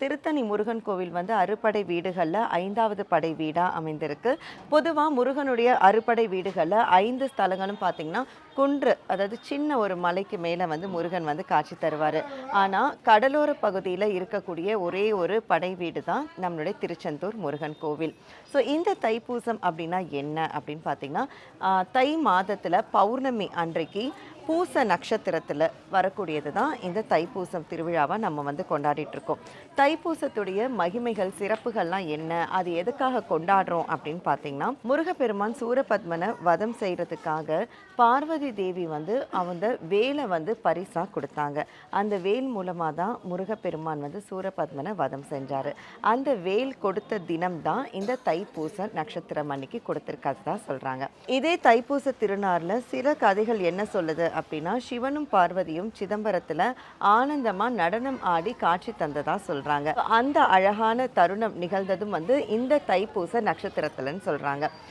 திருத்தணி முருகன் கோவில் வந்து அறுபடை வீடுகளில் ஐந்தாவது படை வீடாக அமைந்திருக்கு. பொதுவாக முருகனுடைய அறுபடை வீடுகளில் ஐந்து ஸ்தலங்களும் பார்த்தீங்கன்னா குன்று அதாவது சின்ன ஒரு மலைக்கு மேலே வந்து முருகன் வந்து காட்சி தருவார். ஆனால் கடலோர பகுதியில் இருக்கக்கூடிய ஒரே ஒரு படை வீடு தான் நம்மளுடைய திருச்செந்தூர் முருகன் கோவில். ஸோ இந்த தைப்பூசம் அப்படின்னா என்ன அப்படின்னு பார்த்தீங்கன்னா தை மாதத்தில் பௌர்ணமி அன்றைக்கு பூச நட்சத்திரத்தில் வரக்கூடியது தான் இந்த தைப்பூசம் திருவிழாவை நம்ம வந்து கொண்டாடிட்டு இருக்கோம் தைப்பூசத்துடைய மகிமைகள் சிறப்புகள்லாம் என்ன? அது எதுக்காக கொண்டாடுறோம் அப்படின்னு பார்த்தீங்கன்னா முருகப்பெருமான் சூரபத்மனை வதம் செய்கிறதுக்காக பார்வதி தேவி வந்து அவங்க வேலை வந்து பரிசாக கொடுத்தாங்க. அந்த வேல் மூலமாக தான் முருகப்பெருமான் வந்து சூரபத்மனை வதம் செஞ்சார். அந்த வேல் கொடுத்த தினம் தான் இந்த தைப்பூச நட்சத்திரம் அன்னைக்கு கொடுத்துருக்காது சொல்கிறாங்க இதே தைப்பூச திருநாளில் சில கதைகள் என்ன சொல்லுது அப்படின்னா சிவனும் பார்வதியும் சிதம்பரத்தில் ஆனந்தமாக நடனம் ஆடி காட்சி தந்ததா சொல்கிறாங்க அந்த அழகான தருணம் நிகழ்ந்ததும் வந்து இந்த தைப்பூச நட்சத்திரத்துலன்னு சொல்கிறாங்க